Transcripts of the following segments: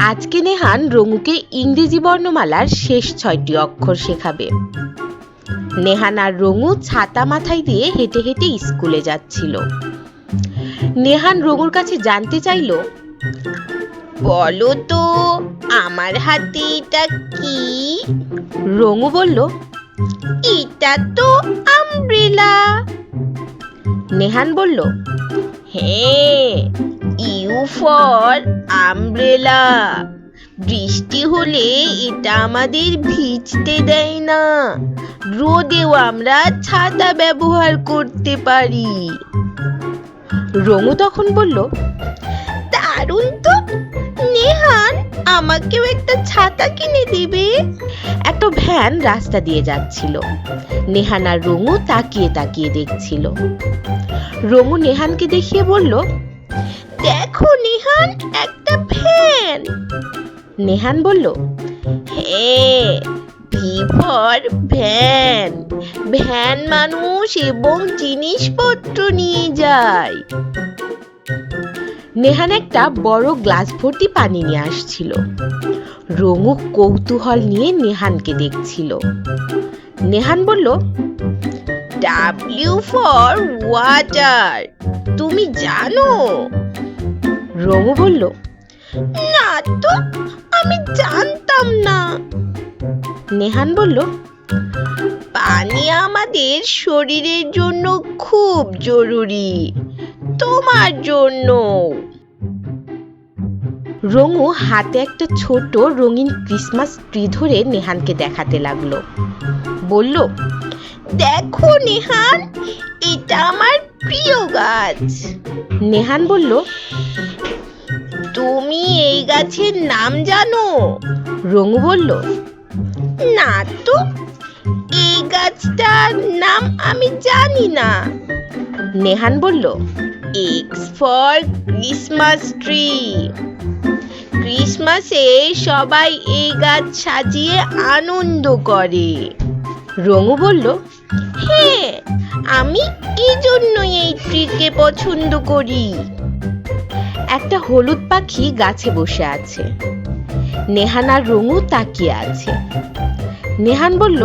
আজকে নেহান রঙুকে ইংরেজি বর্ণমালার শেষ ছয়টি অক্ষর শেখাবে। নেহান আর রঙু ছাতা মাথায় দিয়ে হেঁটে হেঁটে স্কুলে যাচ্ছিল। নেহান রঙুর কাছে জানতে চাইলো বলো তো আমার হাতে এটা কি? রঙু বলল, এটা তো আমব্রেলা। নেহান বলল হ্যাঁ ইউ ফর আমব্রেলা। বৃষ্টি হলে এটা আমাদের ভিজতে দেয় না। রোদেও আমরা ছাতা ব্যবহার করতে পারি। রঙু তখন বলল, দারুণ তো! নেহান, আমাকেও একটা ছাতা কিনে দিবে। একটা ভ্যান রাস্তা দিয়ে যাচ্ছিল। নেহান আর রঙু তাকিয়ে তাকিয়ে দেখছিল। রঙু নেহানকে দেখিয়ে বলল দেখো নেহান, একটা ভ্যান নেহান বলল হ্যাঁ ভিভর ভ্যান। ভ্যান মানুষ এবং জিনিসপত্র নিয়ে যায়। নেহান একটা বড় গ্লাস ভর্তি পানি নিয়ে আসছিল। রঙু কৌতূহল নিয়ে নেহানকে দেখছিল। নেহান বলল ডাব্লিউ ফর ওয়াটার তুমি জানো? রঙু বলল না তো আমি জানতাম না। নেহান বলল পানি আমাদের শরীরের জন্য খুব জরুরি তোমার জন্য। রঙু হাতে একটা ছোট রঙিন ক্রিসমাস ট্রি ধরে নেহানকে দেখাতে লাগল। বলল দেখো নেহান এটা আমার প্রিয় গাছ। নেহান বলল তুমি এই গাছের নাম জানো? রঙু বলল না তো এই গাছটার নাম আমি জানি না। নেহান বলল এক্স ফর ক্রিসমাস ট্রি ক্রিসমাসে সবাই এই গাছ সাজিয়ে আনন্দ করে। রঙু বলল হ্যাঁ আমি এই জন্যই এই ট্রিকে পছন্দ করি। একটা হলুদ পাখি গাছে বসে আছে। নেহান আর রঙু তাকিয়ে আছে। নেহান বলল,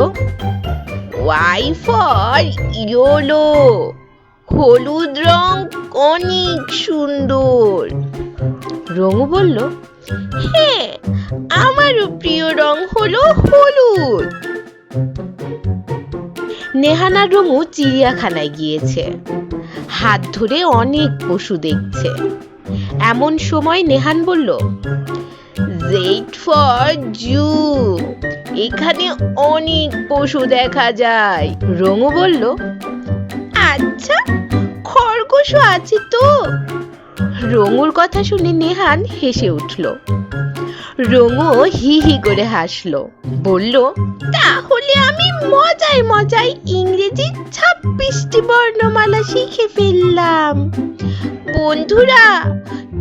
ওয়াই ফর ইয়োলো। হলুদ রং অনেক সুন্দর। রঙু বলল হ্যাঁ আমারও প্রিয় রং হলো হলুদ। নেহান রঙু চিড়িয়াখানায় গিয়েছে। হাত ধরে অনেক পশু দেখছে। এমন সময় নেহান বলল জেট ফর জু এখানে অনেক পশু দেখা যায়। রঙু বলল আচ্ছা খরগোশও আছে তো? রঙুর কথা শুনে নেহান হেসে উঠল রঙু হি হি করে হাসলো। বলল, তাহলে আমি মজায় মজায় ইংরেজি ছাব্বিশটি বর্ণমালা শিখে ফেললাম। বন্ধুরা,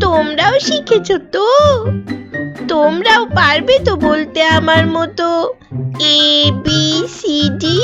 তোমরাও শিখেছ তো? তোমরাও পারবে তো বলতে আমার মতো? A B C D